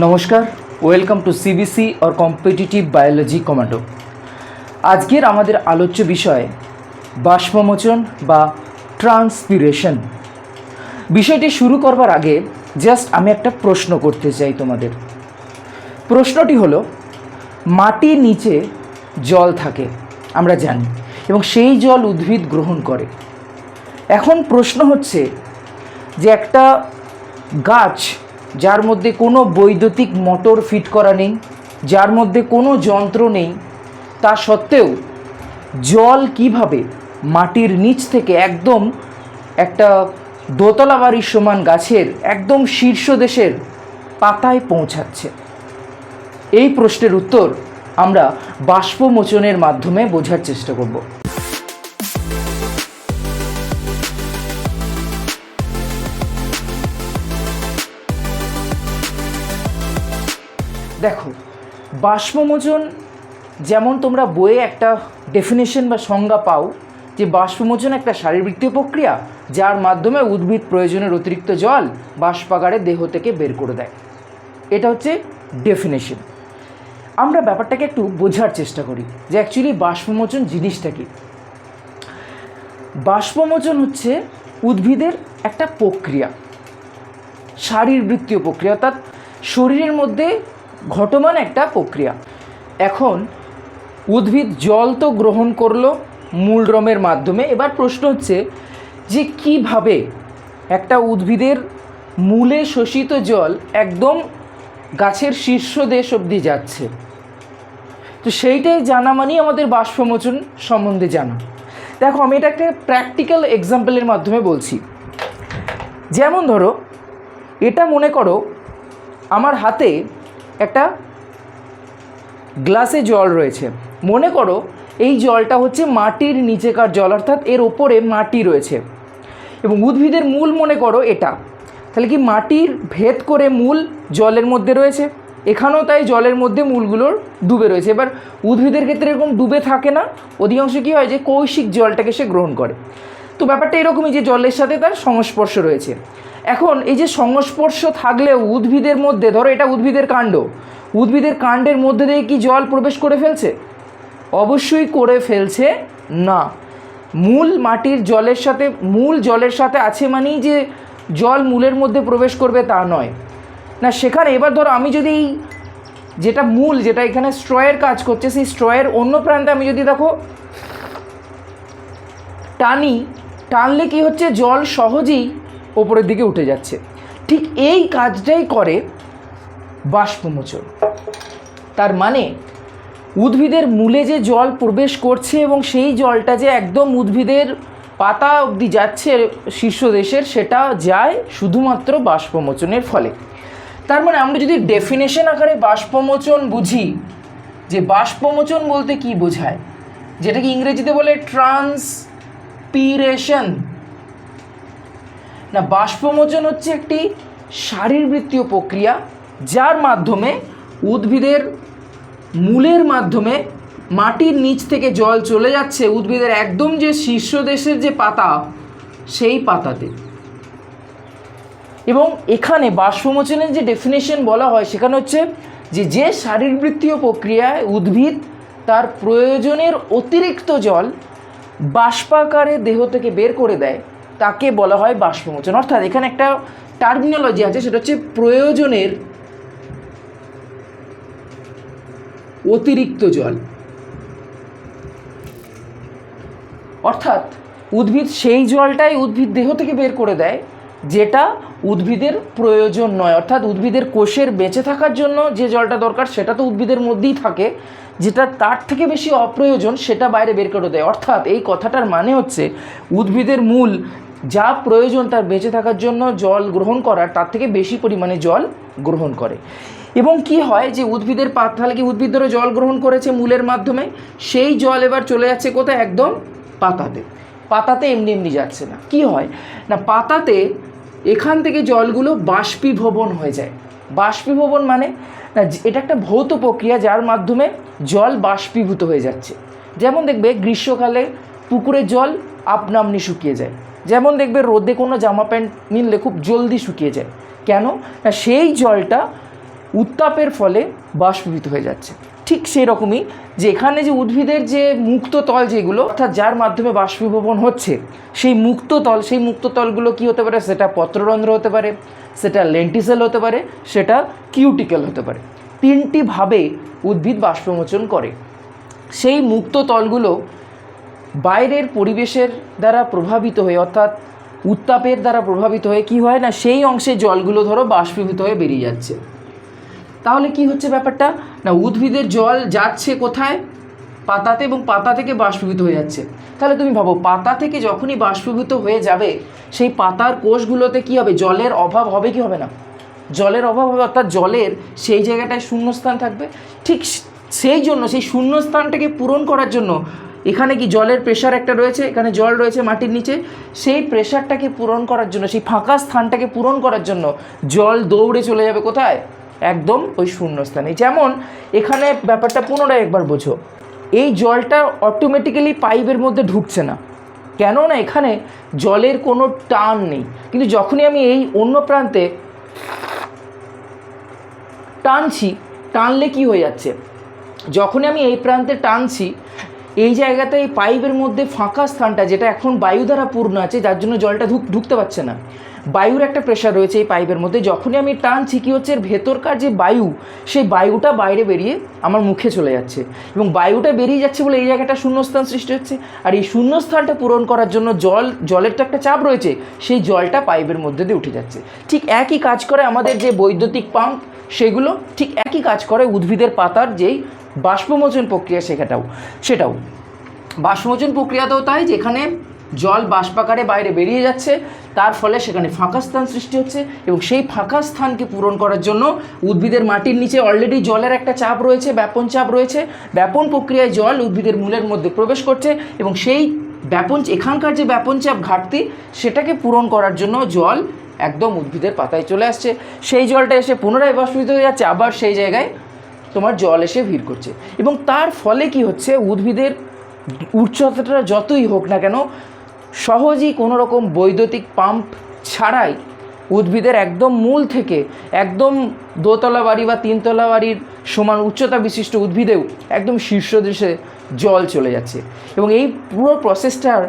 নমস্কার welcome to CBC or competitive biology commando আজকের আমাদের আলোচ্য বিষয় বাষ্পমোচন বা ট্রান্সপিরেশন বিষয়টি শুরু করবার আগে জাস্ট আমি একটা প্রশ্ন করতে চাই তোমাদের। প্রশ্নটি হলো মাটির নিচে জল থাকে, আমরা জানি, এবং সেই জল উদ্ভিদ গ্রহণ করে। এখন প্রশ্ন হচ্ছে যে একটা গাছ যার মধ্যে কোনো বৈদ্যুতিক মোটর ফিট করা নেই, যার মধ্যে কোনো যন্ত্র নেই, তা সত্ত্বেও জল কীভাবে মাটির নিচ থেকে একদম একটা দোতলা বাড়ির সমান গাছের একদম শীর্ষ দেশের পাতায় পৌঁছাচ্ছে? এই প্রশ্নের উত্তর আমরা বাষ্পমোচনের মাধ্যমে বোঝার চেষ্টা করব। দেখো, বাষ্পমোচন যেমন তোমরা বইয়ে একটা ডেফিনেশন বা সংজ্ঞা পাও, যে বাষ্পমোচন একটা শারীরবৃত্তীয় প্রক্রিয়া যার মাধ্যমে উদ্ভিদ প্রয়োজনের অতিরিক্ত জল বাষ্পাগারে দেহ থেকে বের করে দেয়। এটা হচ্ছে ডেফিনেশন আমরা ব্যাপারটাকে একটু বোঝার চেষ্টা করি যে অ্যাকচুয়ালি বাষ্পমোচন জিনিসটা কি। বাষ্পমোচন হচ্ছে উদ্ভিদের একটা প্রক্রিয়া, শারীরবৃত্তীয় প্রক্রিয়া, অর্থাৎ শরীরের মধ্যে ঘটমান একটা প্রক্রিয়া। এখন উদ্ভিদ জল তো গ্রহণ করল মূল রমের মাধ্যমে। এবার প্রশ্ন হচ্ছে যে কীভাবে একটা উদ্ভিদের মূলে শোষিত জল একদম গাছের শীর্ষ দেশ অবধি যাচ্ছে? তো সেইটাই জানা মানেই আমাদের বাষ্পমোচন সম্বন্ধে জানা। দেখো, আমি এটা একটা প্র্যাকটিক্যাল এক্সাম্পলের মাধ্যমে বলছি। যেমন ধরো, এটা মনে করো, আমার হাতে একটা গ্লাসে জল রয়েছে। মনে করো এই জলটা হচ্ছে মাটির নিচেকার জল, অর্থাৎ এর ওপরে মাটি রয়েছে। এবং উদ্ভিদের মূল মনে করো এটা। তাহলে কি মাটির ভেদ করে মূল জলের মধ্যে রয়েছে? এখানেও তাই জলের মধ্যে মূলগুলোর ডুবে রয়েছে। এবার উদ্ভিদের ক্ষেত্রে এরকম ডুবে থাকে না। অধিকাংশ কী হয় যে কৌশিক জলটাকে সে গ্রহণ করে। তো ব্যাপারটা এরকমই যে জলের সাথে তার সংস্পর্শ রয়েছে। এখন এই যে সংস্পর্শ থাকলেও উদ্ভিদের মধ্যে, ধরো এটা উদ্ভিদের কাণ্ড, উদ্ভিদের কাণ্ডের মধ্যে দিয়ে কি জল প্রবেশ করে ফেলছে? অবশ্যই করে ফেলছে না। মূল মাটির জলের সাথে, মূল জলের সাথে আছে মানেই যে জল মূলের মধ্যে প্রবেশ করবে তা নয়। না, সেখানে এবার ধরো আমি যদি এই যেটা মূল, যেটা এখানে স্ট্রয়ের কাজ করছে, সেই স্ট্রয়ের অন্য প্রান্তে আমি যদি দেখো, টানি, টানলে কি হচ্ছে? জল সহজেই ওপরের দিকে উঠে যাচ্ছে। ঠিক এই কাজটাই করে বাষ্পমোচন। তার মানে উদ্ভিদের মূলে যে জল প্রবেশ করছে এবং সেই জলটা যে একদম উদ্ভিদের পাতা অবধি যাচ্ছে শীর্ষ দেশের সেটা যায় শুধুমাত্র বাষ্পমোচনের ফলে। তার মানে আমরা যদি ডেফিনেশন আকারে বাষ্পমোচন বুঝি, যে বাষ্পমোচন বলতে কি বোঝায়? যেটাকে ইংরেজিতে বলে ট্রান্সপিরেশন না, বাষ্পমোচন হচ্ছে একটি শারীরবৃত্তীয় প্রক্রিয়া যার মাধ্যমে উদ্ভিদের মূলের মাধ্যমে মাটির নিচ থেকে জল চলে যাচ্ছে, উদ্ভিদের একদম যে শীর্ষ দেশের যে পাতা, সেই পাতাতে। এবং এখানে বাষ্পমোচনের যে ডেফিনেশন বলা হয়, সেখানে হচ্ছে যে যে শারীরবৃত্তীয় প্রক্রিয়ায় উদ্ভিদ তার প্রয়োজনের অতিরিক্ত জল বাষ্পাকারে দেহ থেকে বের করে দেয়। তাকে বলা হয় বাষ্পমোচন। অর্থাৎ এখানে একটা টার্মিনোলজি আছে, সেটা হচ্ছে প্রয়োজনের অতিরিক্ত জল। অর্থাৎ উদ্ভিদ সেই জলটাই উদ্ভিদ দেহ থেকে বের করে দেয়, যেটা উদ্ভিদের প্রয়োজন নয়। অর্থাৎ উদ্ভিদের কোষের বেঁচে থাকার জন্য যে জলটা দরকার, সেটা তো উদ্ভিদের মধ্যেই থাকে। যেটা তার থেকে বেশি অপ্রয়োজন, সেটা বাইরে বের করে দেয়। অর্থাৎ এই কথাটার মানে হচ্ছে উদ্ভিদের মূল যা প্রয়োজন তার বেঁচে থাকার জন্য জল গ্রহণ করার, তার থেকে বেশি পরিমাণে জল গ্রহণ করে। এবং কি হয় যে উদ্ভিদের পাত তাহলে কি উদ্ভিদ ধরো জল গ্রহণ করেছে মূলের মাধ্যমে? সেই জল এবার চলে যাচ্ছে কোথায়? একদম পাতাতে। পাতাতে এমনি এমনি যাচ্ছে না। কি হয়? না, পাতাতে এখান থেকে জলগুলো বাষ্পীভবন হয়ে যায়। বাষ্পীভবন মানে না এটা একটা ভৌত প্রক্রিয়া যার মাধ্যমে জল বাষ্পীভূত হয়ে যাচ্ছে। যেমন দেখবে, গ্রীষ্মকালে পুকুরের জল আপনামনি শুকিয়ে যায়। যেমন দেখবে রোদে কোনো জামা প্যান্ট নিলে খুব জলদি শুকিয়ে যায়। কেন? না, সেই জলটা উত্তাপের ফলে বাষ্পীভূত হয়ে যাচ্ছে। ঠিক সেই রকমই যে এখানে যে উদ্ভিদের যে মুক্ত তল যেগুলো, অর্থাৎ যার মাধ্যমে বাষ্পীভবন হচ্ছে, সেই মুক্ত তল, সেই মুক্ত তলগুলো কী হতে পারে? সেটা পত্ররন্ধ্র হতে পারে, সেটা লেন্টিসেল হতে পারে, সেটা কিউটিক্যাল হতে পারে। তিনটিভাবে উদ্ভিদ বাষ্পমোচন করে। সেই মুক্ত তলগুলো বাইরের পরিবেশের দ্বারা প্রভাবিত হয়ে, অর্থাৎ উত্তাপের দ্বারা প্রভাবিত হয়ে কি হয় না, সেই অংশে জলগুলো ধরো বাষ্পীভূত হয়ে বেরিয়ে যাচ্ছে। তাহলে কি হচ্ছে ব্যাপারটা? না, উদ্ভিদের জল যাচ্ছে কোথায়? পাতাতে এবং পাতা থেকে বাষ্পীভূত হয়ে যাচ্ছে। তাহলে তুমি ভাবো, পাতা থেকে যখনই বাষ্পীভূত হয়ে যাবে, সেই পাতার কোষগুলোতে কি হবে? জলের অভাব হবে কি হবে না? জলের অভাব হবে, অর্থাৎ জলের সেই জায়গাটায় শূন্যস্থান থাকবে। ঠিক সেই জন্য, সেই শূন্যস্থানটাকে পূরণ করার জন্য এখানে কি জলের প্রেশার একটা রয়েছে? এখানে জল রয়েছে মাটির নিচে। সেই প্রেশারটাকে পূরণ করার জন্য, সেই ফাঁকা স্থানটাকে পূরণ করার জন্য জল দৌড়ে চলে যাবে কোথায়? একদম ওই শূন্যস্থানে। যেমন এখানে ব্যাপারটা পুনরায় একবার বোঝো। এই জলটা অটোমেটিক্যালি পাইপের মধ্যে ঢুকছে না। কেন না এখানে জলের কোনো টান নেই। কিন্তু যখনই আমি এই অন্য প্রান্তে টানছি, টানলে কি হয়ে যাচ্ছে? যখনই আমি এই প্রান্তে টানছি এই জায়গাতে এই পাইপের মধ্যে ফাঁকা স্থানটা, যেটা এখন বায়ু দ্বারা পূর্ণ আছে, যার জন্য জলটা ঢুক ঢুকতে পারছে না। বায়ুর একটা প্রেশার রয়েছে এই পাইপের মধ্যে। যখনই আমি টানছি, কী হচ্ছে? এর ভেতরকার যে বায়ু, সেই বায়ুটা বাইরে বেরিয়ে আমার মুখে চলে যাচ্ছে। এবং বায়ুটা বেরিয়ে যাচ্ছে বলে এই জায়গাটা শূন্যস্থান সৃষ্টি হচ্ছে। আর এই শূন্যস্থানটা পূরণ করার জন্য জল জলের তো একটা চাপ রয়েছে, সেই জলটা পাইপের মধ্যে দিয়ে উঠে যাচ্ছে। ঠিক একই কাজ করে আমাদের যে বৈদ্যুতিক পাম্প, সেগুলো ঠিক একই কাজ করে উদ্ভিদের পাতার যেই বাষ্পমোচন প্রক্রিয়া সেটাও সেটাও। বাষ্পমোচন প্রক্রিয়াতেও তাই, যেখানে জল বাষ্পাকারে বাইরে বেরিয়ে যাচ্ছে, তার ফলে সেখানে ফাঁকা স্থান সৃষ্টি হচ্ছে এবং সেই ফাঁকা স্থানকে পূরণ করার জন্য উদ্ভিদের মাটির নিচে অলরেডি জলের একটা চাপ রয়েছে, ব্যাপন চাপ রয়েছে। ব্যাপন প্রক্রিয়ায় জল উদ্ভিদের মূলের মধ্যে প্রবেশ করছে এবং সেই ব্যাপন, এখানকার যে ব্যাপন চাপ ঘাটতি, সেটাকে পূরণ করার জন্য জল একদম উদ্ভিদের পাতায় চলে আসছে। সেই জলটা এসে পুনরায় বাষ্পীভূত হয়ে যাচ্ছে, আবার সেই জায়গায় তোমার জল এসে ভিড় করছে। এবং তার ফলে কি হচ্ছে? উদ্ভিদের উচ্চতাটা যতই হোক না কেন, সহজেই কোনো রকম বৈদ্যুতিক পাম্প ছাড়াই উদ্ভিদের একদম মূল থেকে একদম দোতলা বাড়ি বা তিনতলা বাড়ির সমান উচ্চতা বিশিষ্ট উদ্ভিদেও একদম শীর্ষ দেশে জল চলে যাচ্ছে। এবং এই পুরো প্রসেসটার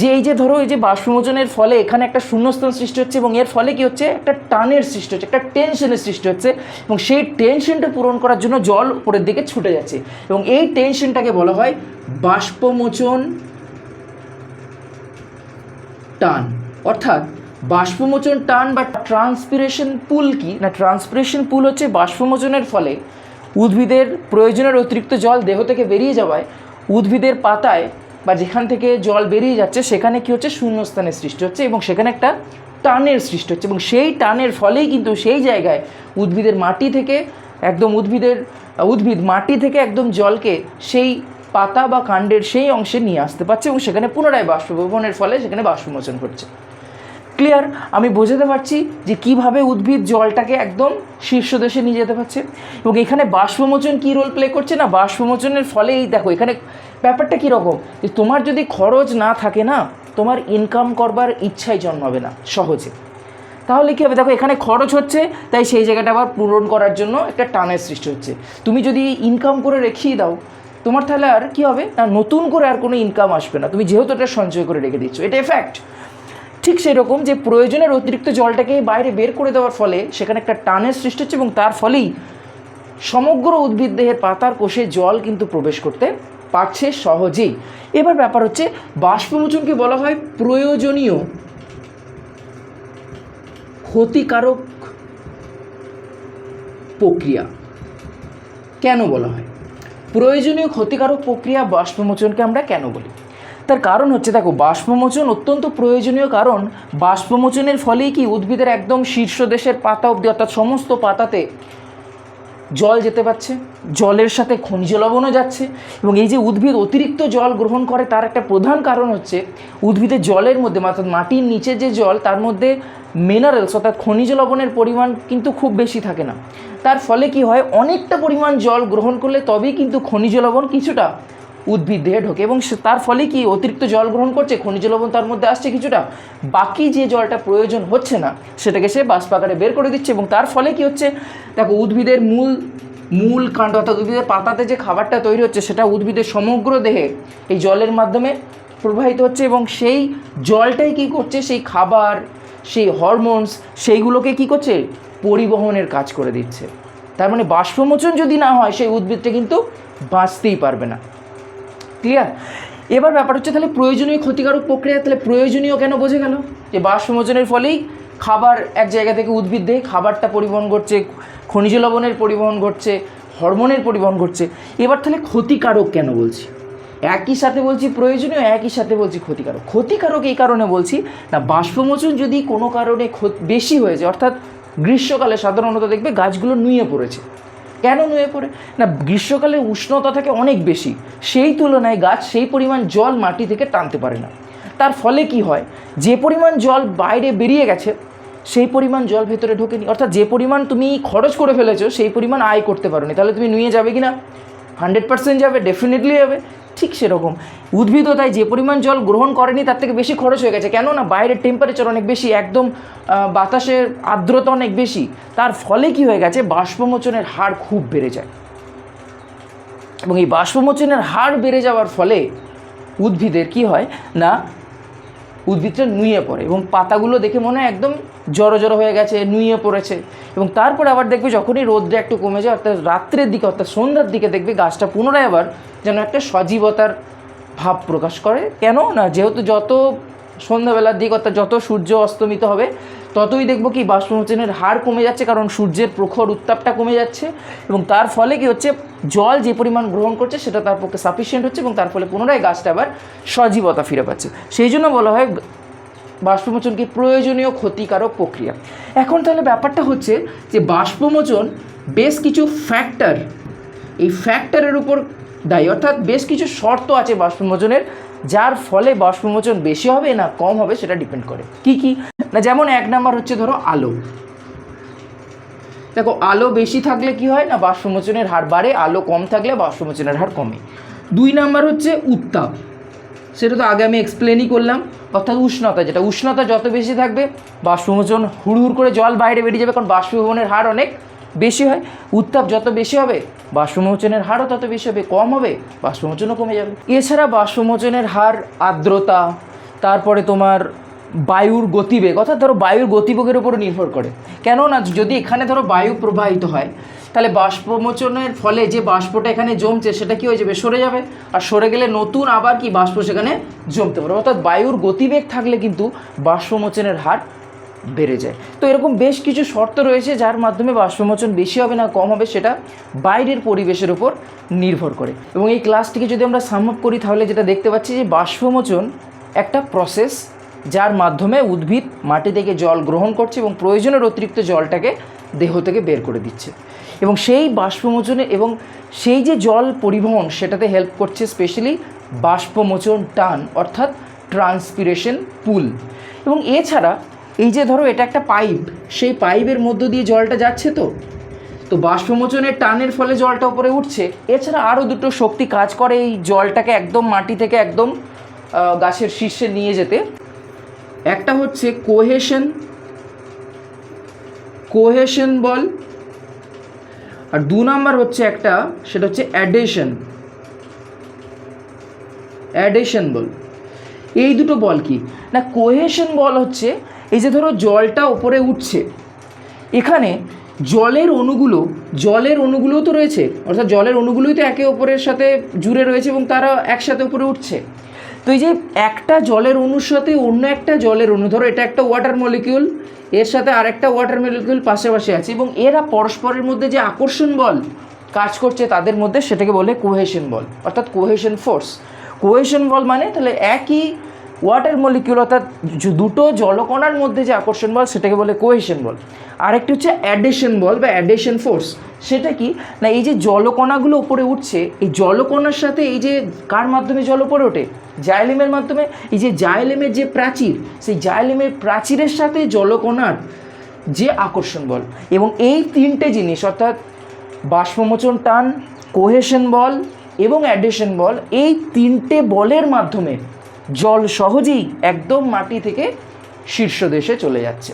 যে এই যে ধরো এই যে বাষ্পমোচনের ফলে এখানে একটা শূন্যস্থান সৃষ্টি হচ্ছে এবং এর ফলে কি হচ্ছে? একটা টানের সৃষ্টি হচ্ছে, একটা টেনশনের সৃষ্টি হচ্ছে এবং সেই টেনশনটা পূরণ করার জন্য জল উপরের দিকে ছুটে যাচ্ছে। এবং এই টেনশনটাকে বলা হয় বাষ্পমোচন টান। অর্থাৎ বাষ্পমোচন টান বা ট্রান্সপিরেশন পুল কি? না ট্রান্সপিরেশন পুল হচ্ছে বাষ্পমোচনের ফলে উদ্ভিদের প্রয়োজনের অতিরিক্ত জল দেহ থেকে বেরিয়ে যাওয়ায় উদ্ভিদের পাতায় বা যেখান থেকে জল বেরিয়ে যাচ্ছে, সেখানে কি হচ্ছে? শূন্যস্থানের সৃষ্টি হচ্ছে এবং সেখানে একটা টানের সৃষ্টি হচ্ছে এবং সেই টানের ফলেই কিন্তু সেই জায়গায় উদ্ভিদের মাটি থেকে একদম উদ্ভিদের, উদ্ভিদ মাটি থেকে একদম জলকে সেই পাতা বা কাণ্ডের সেই অংশে নিয়ে আসতে পারছে এবং সেখানে পুনরায় বাষ্পভবনের ফলে সেখানে বাষ্পমোচন ঘটছে। ক্লিয়ার আমি বোঝাতে পারছি যে কীভাবে উদ্ভিদ জলটাকে একদম শীর্ষ দেশে নিয়ে যেতে পারছে। এবং এখানে বাষ্পমোচন কী রোল প্লে করছে না? বাষ্পমোচনের ফলে এই দেখো, এখানে ব্যাপারটা কীরকম? যে তোমার যদি খরচ না থাকে না, তোমার ইনকাম করবার ইচ্ছাই জন্মাবে না, সহজে। তাহলে কী হবে? দেখো, এখানে খরচ হচ্ছে, তাই সেই জায়গাটা আবার পূরণ করার জন্য একটা টানের সৃষ্টি হচ্ছে। তুমি যদি ইনকাম করে রেখেই দাও, তোমার তাহলে আর কী হবে? না, নতুন করে আর কোনো ইনকাম আসবে না। তুমি যেহেতু এটা সঞ্চয় করে রেখে দিচ্ছ, এটা ফ্যাক্ট ঠিক সেই রকম যে প্রয়োজনের অতিরিক্ত জলটাকে বাইরে বের করে দেওয়ার ফলে সেখানে একটা টানের সৃষ্টি হচ্ছে এবং তার ফলেই সমগ্র উদ্ভিদ দেহের পাতার কোষে জল কিন্তু প্রবেশ করতে পারছে সহজেই। এবার ব্যাপার হচ্ছে, বাষ্পমোচনকে বলা হয় প্রয়োজনীয় ক্ষতিকারক প্রক্রিয়া। কেন বলা হয়? প্রয়োজনীয় ক্ষতিকারক প্রক্রিয়া বাষ্পমোচনকে আমরা কেন বলি? তার কারণ হচ্ছে, দেখো, বাষ্পমোচন অত্যন্ত প্রয়োজনীয় কারণ। বাষ্পমোচনের ফলেই কি উদ্ভিদের একদম শীর্ষ দেশের পাতা অবধি, অর্থাৎ সমস্ত পাতাতে জল যেতে পারছে, জলের সাথে খনিজ লবণও যাচ্ছে, এবং এই যে উদ্ভিদ অতিরিক্ত জল গ্রহণ করে, তার একটা প্রধান কারণ হচ্ছে উদ্ভিদের জলের মধ্যে, অর্থাৎ মাটির নিচে যে জল, তার মধ্যে মিনারেলস অর্থাৎ খনিজ লবণের পরিমাণ কিন্তু খুব বেশি থাকে না। তার ফলে কি হয়, অনেকটা পরিমাণ জল গ্রহণ করলে তবেই কিন্তু খনিজ লবণ কিছুটা উদ্ভিদ দেহে ঢোকে এবং তার ফলে কি অতিরিক্ত জল গ্রহণ করছে? খনিজ লবণ তার মধ্যে আসছে কিছুটা। বাকি যে জলটা প্রয়োজন হচ্ছে না, সেটাকে সে বাষ্প আকারে বের করে দিচ্ছে এবং তার ফলে কি হচ্ছে? দেখো, উদ্ভিদের মূল মূল কাণ্ড অর্থাৎ উদ্ভিদের পাতাতে যে খাবারটা তৈরি হচ্ছে, সেটা উদ্ভিদের সমগ্র দেহে এই জলের মাধ্যমে প্রবাহিত হচ্ছে এবং সেই জলটাই কি করছে? সেই খাবার, সেই হরমোনস, সেইগুলোকে কি করছে? পরিবহনের কাজ করে দিচ্ছে। তার মানে বাষ্পমোচন যদি না হয়, সেই উদ্ভিদটা কিন্তু বাঁচতেই পারবে না। ক্লিয়ার এবার ব্যাপার হচ্ছে তাহলে প্রয়োজনীয় ক্ষতিকারক প্রক্রিয়া তাহলে প্রয়োজনীয় কেন বোঝে গেল? যে বাষ্পমোচনের ফলেই খাবার এক জায়গা থেকে উদ্ভিদ দেহে খাবারটা পরিবহন করছে খনিজ লবণের পরিবহন ঘটছে, হরমোনের পরিবহন ঘটছে। এবার তাহলে ক্ষতিকারক কেন বলছি? একই সাথে বলছি প্রয়োজনীয়, একই সাথে বলছি ক্ষতিকারক। ক্ষতিকারক এই কারণে বলছি, না বাষ্পমোচন যদি কোনো কারণে বেশি হয়ে যায়, অর্থাৎ গ্রীষ্মকালে সাধারণত দেখবে গাছগুলো নুয়ে পড়েছে কেন নুয়ে পড়ে? না, গ্রীষ্মকালে উষ্ণতা থাকে অনেক বেশি। সেই তুলনায় গাছ সেই পরিমাণ জল মাটি থেকে টানতে পারে না। তার ফলে কি হয়? যে পরিমাণ জল বাইরে বেরিয়ে গেছে, সেই পরিমাণ জল ভেতরে ঢোকেনি। অর্থাৎ যে পরিমাণ তুমি খরচ করে ফেলেছো, সেই পরিমাণ আয় করতে পারো তাহলে তুমি নুয়ে যাবে কি না হান্ড্রেড পার্সেন্ট যাবে ডেফিনেটলি যাবে। ঠিক সেরকম। উদ্ভিদও তাই যে পরিমাণ জল গ্রহণ করেনি, তার থেকে বেশি খরচ হয়ে গেছে। কেননা বাইরের টেম্পারেচার অনেক বেশি, একদম বাতাসের আর্দ্রতা অনেক বেশি। তার ফলে কি হয়ে গেছে? বাষ্পমোচনের হার খুব বেড়ে যায়। এবং এই বাষ্পমোচনের হার বেড়ে যাওয়ার ফলে উদ্ভিদের কি হয় না উদ্ভিদটা নুয়ে পড়ে এবং পাতাগুলো দেখে মনে হয় একদম জড়ো জড়ো হয়ে গেছে, নুয়ে পড়েছে। এবং তারপরে আবার দেখবে যখনই রোদটা একটু কমে যায়, অর্থাৎ রাত্রের দিকে, অর্থাৎ সন্ধ্যার দিকে দেখবে গাছটা পুনরায় আবার যেন একটা সজীবতার ভাব প্রকাশ করে। কেন না যেহেতু যত সন্ধ্যাবেলার দিক, অর্থাৎ যত সূর্য অস্তমিত হবে, ততই দেখব কি বাষ্পমোচনের হার কমে যাচ্ছে, কারণ সূর্যের প্রখর উত্তাপটা কমে যাচ্ছে। এবং তার ফলে কি হচ্ছে, জল যে পরিমাণ গ্রহণ করছে, সেটা তার পক্ষে সাফিসিয়েন্ট হচ্ছে এবং তার ফলে পুনরায় গাছটা আবার সজীবতা ফিরে পাচ্ছে। সেই জন্য বলা হয় বাষ্পমোচন কি প্রয়োজনীয় ক্ষতিকারক প্রক্রিয়া। এখন তাহলে ব্যাপারটা হচ্ছে যে বাষ্পমোচন বেশ কিছু ফ্যাক্টর এই ফ্যাক্টরের উপর দায়ী, অর্থাৎ বেশ কিছু শর্ত আছে বাষ্পমোচনের। যার ফলে বাষ্পমোচন বেশি হবে না কম হবে সেটা ডিপেন্ড করে। কি কি? না, যেমন এক নাম্বার হচ্ছে ধরো আলো। দেখো, আলো বেশি থাকলে কি হয় না, বাষ্পমোচনের হার বাড়ে, আলো কম থাকলে বাষ্পমোচনের হার কমে। দুই নাম্বার হচ্ছে উত্তাপ। সেটা তো আগে আমি এক্সপ্লেনই করলাম। অর্থাৎ উষ্ণতা, যেটা উষ্ণতা যত বেশি থাকবে, বাষ্পমোচন হুড় হুড় করে জল বাইরে বেরিয়ে যাবে, কারণ বাষ্পীভবনের হার অনেক বেশি হয়, উত্তাপ যত বেশি হবে, বাষ্পমোচনের হারও তত বেশি হবে, কম হবে, বাষ্পমোচনও কমে যাবে। এছাড়া বাষ্পমোচনের হার, আর্দ্রতা, তারপরে তোমার বায়ুর গতিবেগ, অর্থাৎ ধরো বায়ুর গতিবেগের উপর নির্ভর করে। কেননা যদি এখানে ধরো বায়ু প্রবাহিত হয়, তাহলে বাষ্পমোচনের ফলে যে বাষ্পটা এখানে জমছে, সেটা কি হয়ে যাবে? সরে যাবে। আর সরে গেলে নতুন আবার কি বাষ্প সেখানে জমতে পারে অর্থাৎ বায়ুর গতিবেগ থাকলে কিন্তু বাষ্পমোচনের হার বেড়ে যায়। তো এরকম বেশ কিছু শর্ত রয়েছে যার মাধ্যমে বাষ্পমোচন বেশি হবে না কম হবে, সেটা বাইরের পরিবেশের উপর নির্ভর করে। এবং এই ক্লাসটিকে যদি আমরা সামআপ করি, তাহলে যেটা দেখতে পাচ্ছি যে বাষ্পমোচন একটা প্রসেস যার মাধ্যমে উদ্ভিদ মাটি থেকে জল গ্রহণ করছে এবং প্রয়োজনের অতিরিক্ত জলটাকে দেহ থেকে বের করে দিচ্ছে। এবং সেই বাষ্পমোচনে এবং সেই যে জল পরিবহন, সেটাতে হেল্প করছে স্পেশালি বাষ্পমোচন টান, অর্থাৎ ট্রান্সপিরেশন পুল এবং এছাড়া এই যে ধরো, এটা একটা পাইপ। সেই পাইপের মধ্য দিয়ে জলটা যাচ্ছে তো। তো বাষ্পমোচনের টানের ফলে জলটা উপরে উঠছে। এছাড়া আরও দুটো শক্তি কাজ করে এই জলটাকে একদম মাটি থেকে একদম গাছের শীর্ষে নিয়ে যেতে। একটা হচ্ছে কোহেশন। কোহেশন বল। আর দু নম্বর হচ্ছে একটা, সেটা হচ্ছে অ্যাডেশন। অ্যাডেশন বল। এই দুটো বল কি? না, কোহেশন বল হচ্ছে এই যে ধরো জলটা ওপরে উঠছে, এখানে জলের অণুগুলো জলের অণুগুলো তো রয়েছে, অর্থাৎ জলের অণুগুলোই তো একে অপরের সাথে জুড়ে রয়েছে এবং তারা একসাথে উপরে উঠছে। তো এই যে একটা জলের অণুর সাথে অন্য একটা জলের অণু, ধরো এটা একটা ওয়াটার মলিকিউল এর সাথে আরেকটা ওয়াটার মলিকিউল পাশাপাশি আছে এবং এরা পরস্পরের মধ্যে যে আকর্ষণ বল কাজ করছে তাদের মধ্যে সেটাকে বলে কোহেশন বল, অর্থাৎ কোহেশন ফোর্স কোহেশন বল মানে তাহলে একই ওয়াটার মলিকিউল অর্থাৎ দুটো জলকণার মধ্যে যে আকর্ষণ বল, সেটাকে বলে কোহেশন বল। আরেকটি হচ্ছে অ্যাডেশন বল বা অ্যাডেশন ফোর্স সেটা কি? না, এই যে জলকণাগুলো উপরে উঠছে, এই জলকণার সাথে এই যে কার মাধ্যমে জল উপরে ওঠে? জাইলেমের মাধ্যমে। এই যে জাইলেমের যে প্রাচীর, সেই জাইলেমের প্রাচীরের সাথে জলকণার যে আকর্ষণ বল। এবং এই তিনটে জিনিস, অর্থাৎ বাষ্পমোচন টান কোহেশন বল এবং অ্যাডেশন বল, এই তিনটে বলের মাধ্যমে জল সহজেই একদম মাটি থেকে শীর্ষ দেশে চলে যাচ্ছে।